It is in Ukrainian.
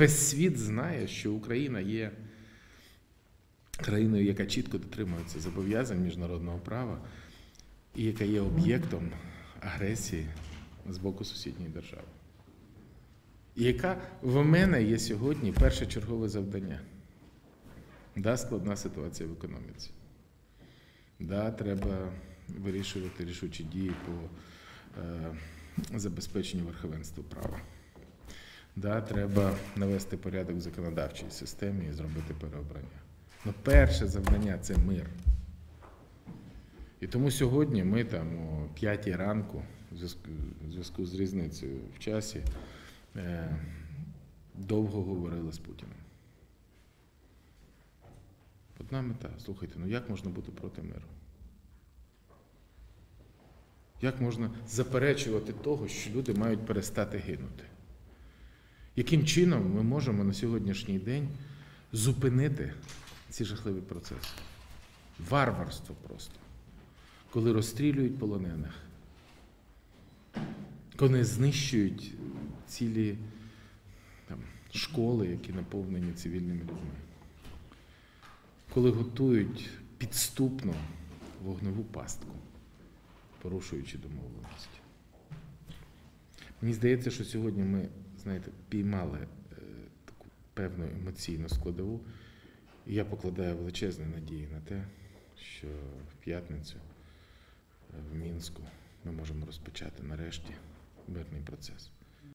Весь світ знає, що Україна є країною, яка чітко дотримується зобов'язань міжнародного права і яка є об'єктом агресії з боку сусідньої держави. І яка в мене є сьогодні першочергове завдання. Да, складна ситуація в економіці. Да, треба вирішувати рішучі дії по е, забезпеченню верховенства права. Да, треба навести порядок в законодавчій системі і зробити переобрання. Ну, перше завдання це мир. І тому сьогодні ми там о 5 ранку, в зв'язку- з різницею в часі, е, довго говорили з Путіним. Одна мета. Слухайте, ну як можна бути проти миру? Як можна заперечувати того, що люди мають перестати гинути? Яким чином ми можемо на сьогоднішній день зупинити ці жахливі процеси? Варварство просто. Коли розстрілюють полонених, коли знищують цілі там, школи, які наповнені цивільними людьми, коли готують підступно вогневу пастку, порушуючи домовленості. Мені здається, що сьогодні ми, знаєте, піймали е, таку певну емоційну складову, і я покладаю величезні надії на те, що в п'ятницю е, в Мінську ми можемо розпочати нарешті мирний процес.